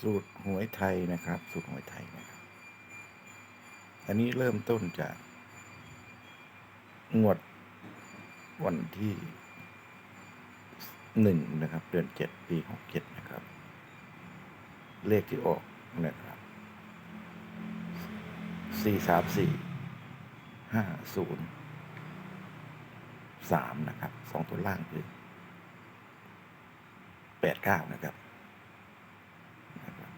สูตรหวยไทยนะครับ สูตรหวยไทยนะครับ อันนี้เริ่มต้นจากงวดวันที่หนึ่งนะครับ เดือนเจ็ดปีหกเจ็ดนะครับ เลขที่ออกนะครับสี่สามสี่ห้าศูนย์สามนะครับสองตัวล่างคือแปดเก้านะครับนะครับ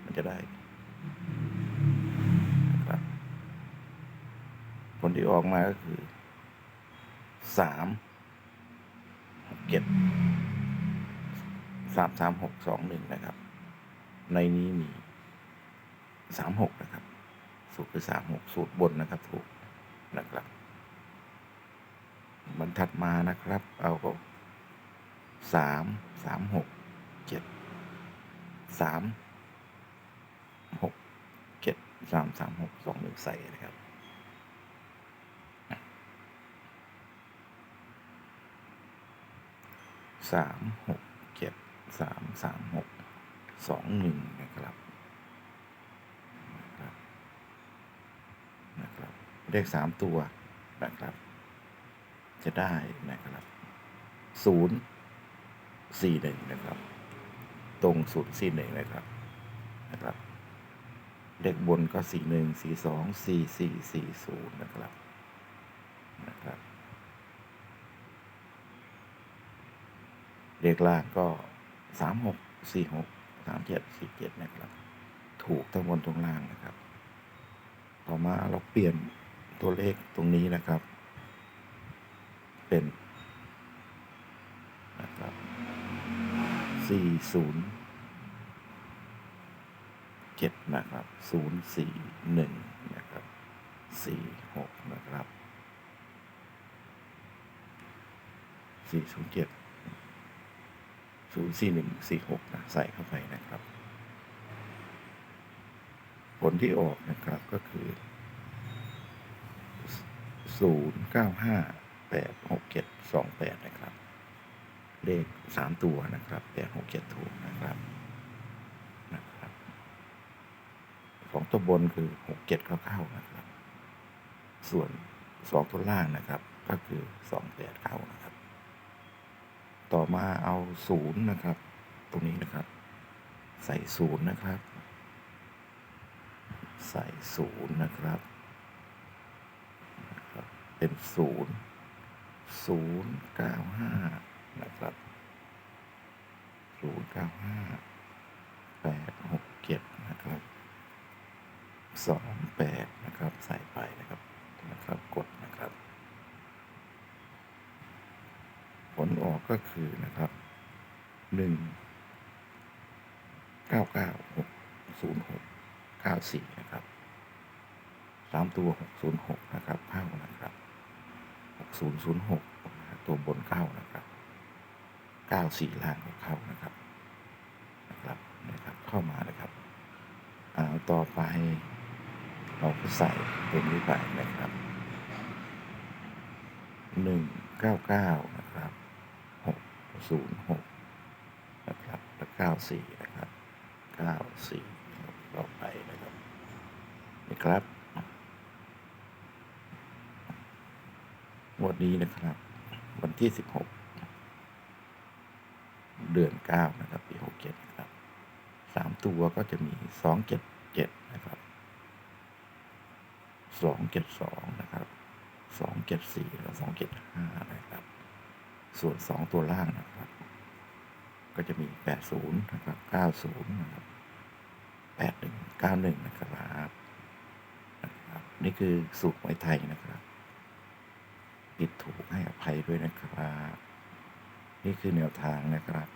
มัน จะได้นะครับผลที่ออกมาก็คือสามหกเจ็ดสามสามหกสองหนึ่งนะครับ ในนี้มีสามหกนะครับ สูตรคือสามหกสูตรบนนะครับ ถูกนะครับบรรทัดมานะครับ เอาก็สามสามหกเจ็ดสาม หกเจ็ดสามสามหกสองหนึ่งใส่นะครับ สามหกเจ็ดสามสามหกสองหนึ่งนะครับนะครับ นะครับ เลขสามตัวนะครับ จะได้นะครับศูนย์สี่หนึ่งนะครับ ตรงศูนย์สี่หนึ่งนะครับนะครับ เลขบนก็สี่หนึ่งสี่สองสี่สี่สี่ศูนย์นะครับ นะครับ เลขล่างก็สามหกสี่หกสามเจ็ดสี่เจ็ดนะครับ ถูกทั้งบนตรงล่างนะครับ ต่อมาเราเปลี่ยนตัวเลขตรงนี้นะครับ เป็นนะครับสี่ศูนย์ นย์เจ็ดนะครับศูนย์สี่หนึ่งนะครับสี่หกนะครับสี่ศูนย์เจ็ดศูนย์สี่หนึ่งสี่หกนะใส่เข้าไปนะครับ ผลที่ออกนะครับก็คือศูนย์เก้าห้าแปดหกเจ็ดสองแปดนะครับ เลขสามตัวนะครับแปดหกเจ็ดถูกนะครับ ของตัวบนคือหกเจ็ดเข้าเข้านะครับ ส่วนสองตัวล่างนะครับ ก็คือสองแปดเข้านะครับ ต่อมาเอาศูนย์นะครับ ตรงนี้นะครับ ใส่ศูนย์นะครับ ใส่ศูนย์นะครับ เป็นศูนย์ศูนย์เก้าห้านะครับศูนย์เก้าห้าแปดหกเจ็ดนะครับสองแปดนะครับ ใส่ไปนะครับนะครับ กดนะครับ ผลออกก็คือนะครับหนึ่งเก้าเก้าหกศูนย์หกเก้าสี่นะครับสามตัวหกศูนย์หกนะครับเข้านะครับหกศูนย์ศูนย์หกตัวบนเข้านะครับเก้าสี่ล่างก็เข้านะครับนะครับนะครับเข้ามานะครับเอาต่อไปเราก็ใส่ตรงนี้ไปนะครับหนึ่งเก้าเก้า 06นะครับแล้ว94 นะครับ 94ต่อไปนะครับนี่ครับงวดนี้นะครับ วันที่ 16 เดือน 9 นะครับ ปี 67 นะครับ 3 ตัวก็จะมี 277 นะครับ 272 นะครับ 274 และ275 นะครับ ส่วน 2 ตัวล่างนะ ก็จะมีแปดศูนย์นะครับเก้าศูนย์นะครับแปดหนึ่งเก้าหนึ่งนะครับนะครับ นี่คือสูตรไวไทยนะครับ ผิดถูกให้อภัยด้วยนะครับ นี่คือแนวทางนะครับ